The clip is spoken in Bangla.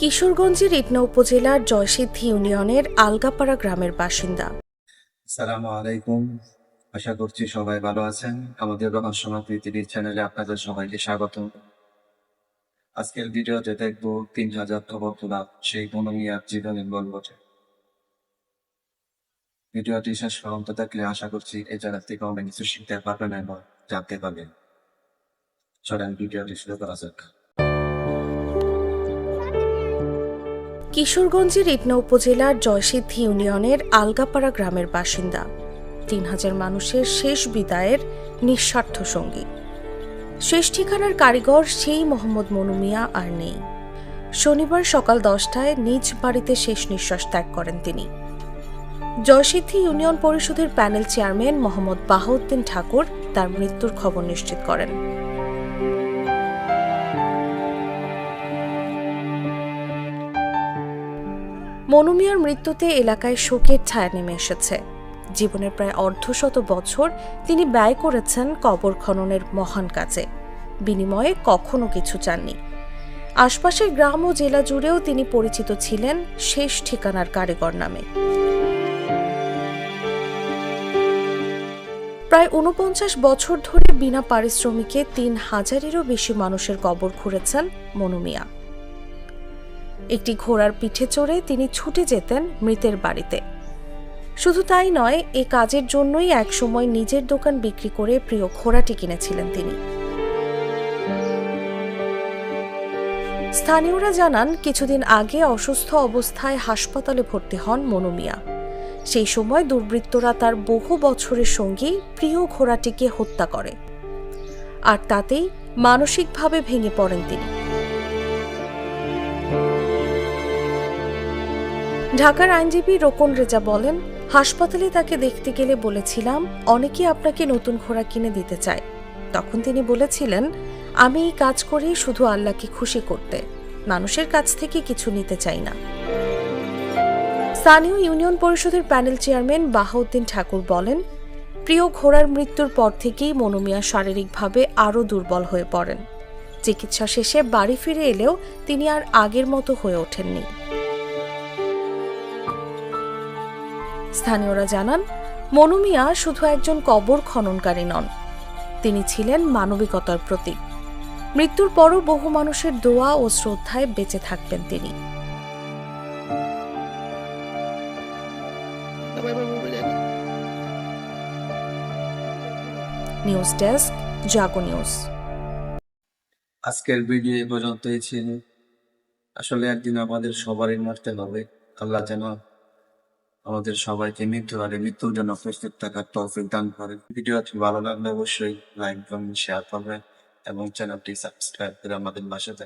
কিশোরগঞ্জের ইটনা উপজেলার জয়সিদ্ধি ইউনিয়নের আলগাপাড়া গ্রামের বাসিন্দা। সালামু আলাইকুম। আশা করছি সবাই ভালো আছেন। আমাদের রহস্যমা পৃথিবীর চ্যানেলে আপনাদের সবাইকে স্বাগত। আজকের ভিডিওতে দেখব তিন হাজার খবর তোলা সেই মনোমিয়ার জীবনের গল্পটি। ভিডিওটি শেষ পর্যন্ত দেখলে আশা করছি এই জায়গা থেকে অনেক কিছু শিখতে পারবেন এবং জানতে পারবেন। চলেন ভিডিওটি শুরু করা যাক। কিশোরগঞ্জের ইটনা উপজেলার জয়সিদ্ধি ইউনিয়নের আলগাপাড়া গ্রামের বাসিন্দা। তিন হাজার মানুষের শেষ বিদায়ের নিঃস্বার্থ সঙ্গী। শেষ ঠিকানার কারিগর সেই মোহাম্মদ মনু মিয়া আর নেই। শনিবার সকাল দশটায় নিজ বাড়িতে শেষ নিঃশ্বাস ত্যাগ করেন তিনি। জয়সিদ্ধি ইউনিয়ন পরিষদের প্যানেল চেয়ারম্যান মোহাম্মদ বাহাউদ্দিন ঠাকুর তার মৃত্যুর খবর নিশ্চিত করেন। মনুমিয়ার মৃত্যুতে এলাকায় শোকের ছায়া নেমে এসেছে। জীবনের প্রায় অর্ধশত বছর তিনি ব্যয় করেছেন কবর খননের মহান কাজে। বিনিময়ে কখনো কিছু চাননি। আশপাশের গ্রাম ও জেলা জুড়েও তিনি পরিচিত ছিলেন শেষ ঠিকানার কারিগর নামে। প্রায় উনপঞ্চাশ বছর ধরে বিনা পারিশ্রমিকে তিন হাজারেরও বেশি মানুষের কবর খুঁড়েছেন মনুমিয়া একটি ঘোড়ার পিঠে চড়ে তিনি ছুটে যেতেন মৃতের বাড়িতে। শুধু তাই নয়, এ কাজের জন্যই একসময় নিজের দোকান বিক্রি করে প্রিয় ঘোড়াটি কিনেছিলেন তিনি। স্থানীয়রা জানান, কিছুদিন আগে অসুস্থ অবস্থায় হাসপাতালে ভর্তি হন মনুমিয়া সেই সময় দুর্বৃত্তরা তার বহু বছরের সঙ্গী প্রিয় ঘোড়াটিকে হত্যা করে। আর তাতেই মানসিকভাবে ভেঙে পড়েন তিনি। ঢাকার আইনজীবী রোকন রেজা বলেন, হাসপাতালে তাকে দেখতে গেলে বলেছিলাম অনেকে আপনাকে নতুন ঘোড়া কিনে দিতে চায়। তখন তিনি বলেছিলেন, আমি এই কাজ করি শুধু আল্লাহকে খুশি করতে, মানুষের কাছ থেকে কিছু নিতে চাই না। স্থানীয় ইউনিয়ন পরিষদের প্যানেল চেয়ারম্যান বাহাউদ্দিন ঠাকুর বলেন, প্রিয় ঘোড়ার মৃত্যুর পর থেকেই মনোমিয়া শারীরিকভাবে আরও দুর্বল হয়ে পড়েন। চিকিৎসা শেষে বাড়ি ফিরে এলেও তিনি আর আগের মতো হয়ে ওঠেননি। স্থানীয়রা জানান মনুমিয়া শুধু একজন কবর খননকারী নন। তিনি ছিলেন মানবিকতার প্রতীক। মৃত্যুর পরও বহু মানুষের দোয়া ও শ্রদ্ধায় বেঁচে থাকবেন তিনি। News desk, Jago news. আজকের ভিডিও এ পর্যন্তই ছিল। আসলে একদিন আমাদের সবারই মারতে হবে। আল্লাহ যেন আমাদের সবাইকে মৃত্যু আর মৃত্যুর জন্য প্রস্তুত থাকার তৌফিক দান করে। ভিডিওটি ভালো লাগলে অবশ্যই লাইক কমেন্ট শেয়ার করবে এবং চ্যানেলটি সাবস্ক্রাইব করে আমাদের বাসাতে